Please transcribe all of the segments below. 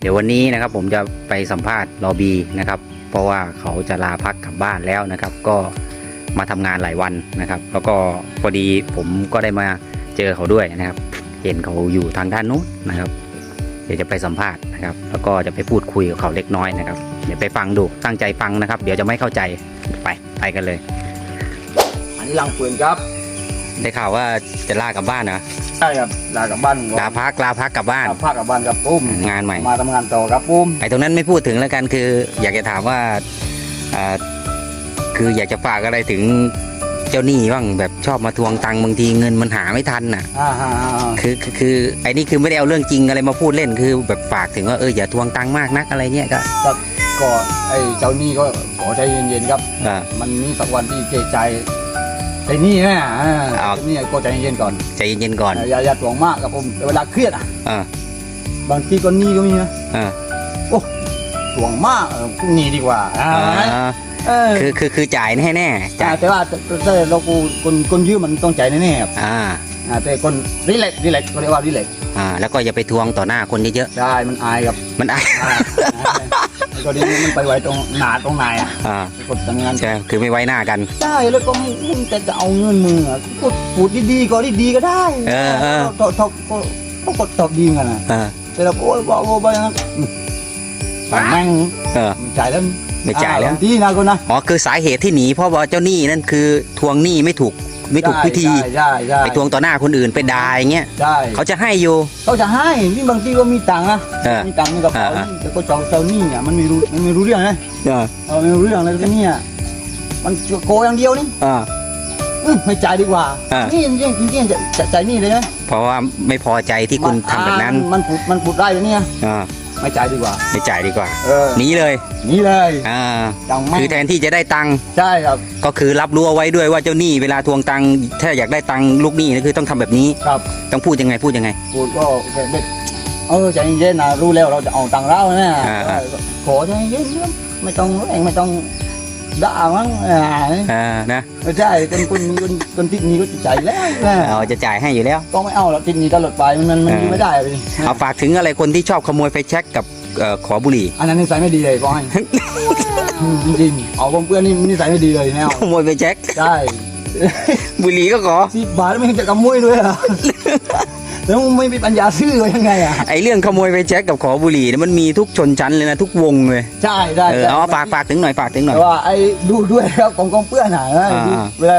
เดี๋ยววันนี้นะครับผมจะไปสัมภาษณ์รอบีนะครับ เพราะว่าเขาจะลาพักกลับบ้านแล้วนะครับ ก็มาทำงานหลายวันนะครับ แล้วก็พอดีผมก็ได้มาเจอเขาด้วยนะครับ เห็นเขาอยู่ทางด้านนู้นนะครับ เดี๋ยวจะไปสัมภาษณ์นะครับ แล้วก็จะไปพูดคุยกับเขาเล็กน้อยนะครับ เดี๋ยวไปฟังดูตั้งใจฟังนะครับ เดี๋ยวจะไม่เข้าใจไปไปกันเลย อันนี้ลังปืนครับ ได้ข่าวว่าจะลากลับบ้านนะใช่ครับลากลับบ้านลาพักลาพักกลับบ้านกลับภาคกลับบ้านครับปุ้มงานใหม่ มาทำงานต่อครับปุ้มไอ้ตรงนั้นไม่พูดถึงแล้วกันคือ อยากจะถามว่าอ่าคืออยากจะฝากอะไรถึงเจ้าหนี้บ้างแบบชอบมาทวงตังค์บางทีเงินมันหาไม่ทันน่ะ อ่าฮะอ่าฮะคือคือคือไอ้นี่คือไม่ได้เอาเรื่องจริงอะไรมาพูดเล่นคือแบบฝากถึงว่าเอออย่าทวงตังค์มากนักอะไรเงี้ยก็ก็ไอ้เจ้าหนี้ก็ขอใจเย็นๆครับ อ่ามันมีสักวันที่เกรงใจ ไอ้หนี่นะอ่าเอาไอ้หนี่ก็ใจเย็นๆก่อนใจเย็นๆก่อน อย่าอย่าถ่วงมากครับผมเวลาเครียดอะอ่า บางทีก็หนี้ก็มีนะอ่าถ่วงมากเออพรุ่งนี้ดีกว่าอ่าอ่าเออคือคือคือจ่ายแน่แน่ๆจ่ายแต่ว่าแต่แต่เรากูคนคนยืมมันต้องใจแน่ๆครับอ่าอ่าแต่คนรีเล็กรีเล็กก็เรียกว่ารีเล็กอ่าแล้วก็อย่าไปทวงต่อหน้าคนเยอะใช่มันอายครับๆมันอายอ่าก็ดีมันไปไว้ตรงหนาตรงไหนอะอ่ากดทำงานใช่คือไม่ไว้หน้ากัน ใช่แล้วก็มึงแต่จะเอาเงินมึงอะก็พูดดีๆก็ดีๆก็ได้เออเออ ตอบตอบก็ก็กดตอบดีกันนะเออแต่เราโอ้ยบอกโอ้ยบอกอย่างนั้นอืมแม่งเออ ไม่จ่ายแล้วไม่จ่ายแล้ว อ่บงทีนะคุณนะ อ๋อคือสาเหตุที่หนีเพราะว่าเจ้าหนี้นั่นคือทวงหนี้ไม่ถูก ไม่ถูกวิธีใช่ใช่ใช่ไปทวงต่อหน้าคนอื่นไปด่าอย่างเงี้ยใช่เขาจะให้อยู่ เขาจะให้นี่บางทีก็มีตังค์นะเออมีตังค์ในกระเป๋าอ่าแต่ก็เจ้าเจ้าหนี้อะมันไม่รู้มันไม่รู้เรื่องนะเออเออไม่รู้เรื่องเลยก็เนี่ยมันโกอย่างเดียวนี่เออ อืมไม่จ่ายดีกว่าอ่านี่จริงจริงๆจะจะจ่ายหนี่เลยนะเพราะว่าไม่พอใจที่คุณทำแบบนั้นอ่ามันผุดมันผุดได้เลยเนี่ย เออ ไม่จ่ายดีกว่า ไม่จ่ายดีกว่าเออหนีเลยนี่เลยอ่าจังไม่คือแทนที่จะได้ตังค์ใช่ครับก็คือรับรู้เอาไว้ด้วยว่าเจ้าหนี้เวลาทวงตังค์ถ้าอยากได้ตังค์ลูกหนี้ก็คือต้องทำแบบนี้ ครับต้องพูดยังไงพูดยังไง พูดก็เด็กเออใจเย็นๆนะรู้แล้วเราจะเอาตังค์เราเนี่ยอ่าอ่า ขอใจเย็นๆไม่ต้องแรงไม่ต้อง ด่ามั้งอ่าอ่านะไม่ใช่คนคนคนคนติดหนี้ก็จะจ่ายแล้วนะเราจะจ่ายให้อยู่แล้วต้องไม่เอาแล้วติดหนี้ตลอดไปมันมันมันเออไม่ได้เลยเอาฝากถึงอะไรคนที่ชอบขโมยไฟแช็กกับเอ่อขอบุหรี่ อันนั้นนิสัยไม่ดีเลยบอกให้จริงๆเอาเพื่อนๆนี่นิสัยไม่ดีเลยแนวขโมยไฟแช็กใช่บุหรี่ก็ขอสิบบาทไม่เห็นจะกำมุ้ยด้วยเหรอ แล้วมึงไม่มีปัญญาซื้อเลยยังไงอะไอเรื่องขโมยไฟแช็กกับขอบุหรี่เนี่ยมันมีทุกชนชั้นเลยนะทุกวงเลยใช่ใช่เออใช่เอาฝากฝากถึงหน่อยฝากถึงหน่อยแต่ว่าไอ้ดูด้วยครับของกองเปื้อนหานะอ่าดูเวลา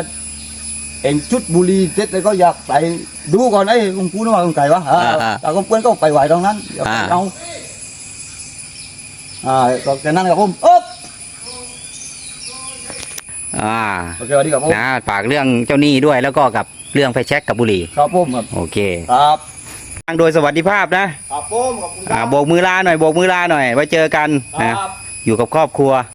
เองจุดบุหรี่เสร็จแล้วก็อยากไปดูก่อนไอ้ลุงกูนึกว่าลุงไก่วะเออแต่กองเปื้อนก็ไปไหวตรงนั้นอย่าไปเอาอ่าก็จากนั้นกับผมอ๊บ อ่าโอเคสวัสดีครับผมนะฝากเรื่องเจ้าหนี้ด้วยแล้วก็กับเรื่องไฟแช็กกับบุหรี่ครับผมครับโอเคครับทางโดยสวัสดิภาพนะครับผมขอบคุณคอ่ารับ โบกมือลาหน่อยโบกมือลาหน่อยไว้เจอกันคนะรับ อยู่กับครอบครัว